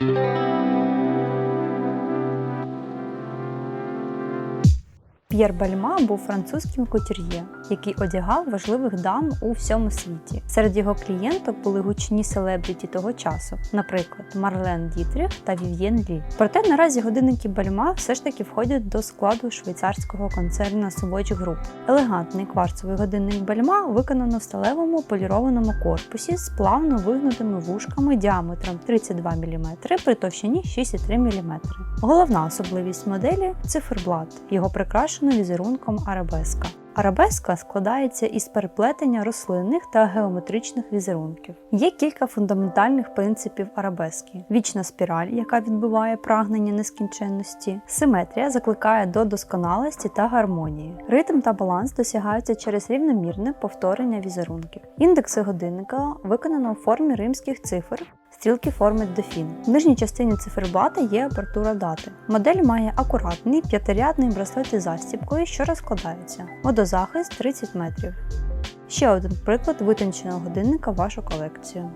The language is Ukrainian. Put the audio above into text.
Música П'єр Бальма був французьким кутюр'є, який одягав важливих дам у всьому світі. Серед його клієнток були гучні селебріті того часу, наприклад, Марлен Дітріх та Вів'єн Лі. Проте наразі годинники Бальма все ж таки входять до складу швейцарського концерну Swatch Group. Елегантний кварцевий годинник Бальма виконано в сталевому полірованому корпусі з плавно вигнутими вушками діаметром 32 мм при товщині 6,3 мм. Головна особливість моделі циферблат. Його прикрашено візерунком арабеска. Арабеска складається із переплетення рослинних та геометричних візерунків. Є кілька фундаментальних принципів арабески: вічна спіраль, яка відбиває прагнення нескінченності, симетрія закликає до досконалості та гармонії. Ритм та баланс досягаються через рівномірне повторення візерунків. Індекси годинника виконано у формі римських цифр. Стрілки форми дефін. В нижній частині циферблата є апертура дати. Модель має акуратний п'ятирядний браслет із застібкою, що розкладається. Водозахист 30 метрів. Ще один приклад витонченого годинника в вашу колекцію.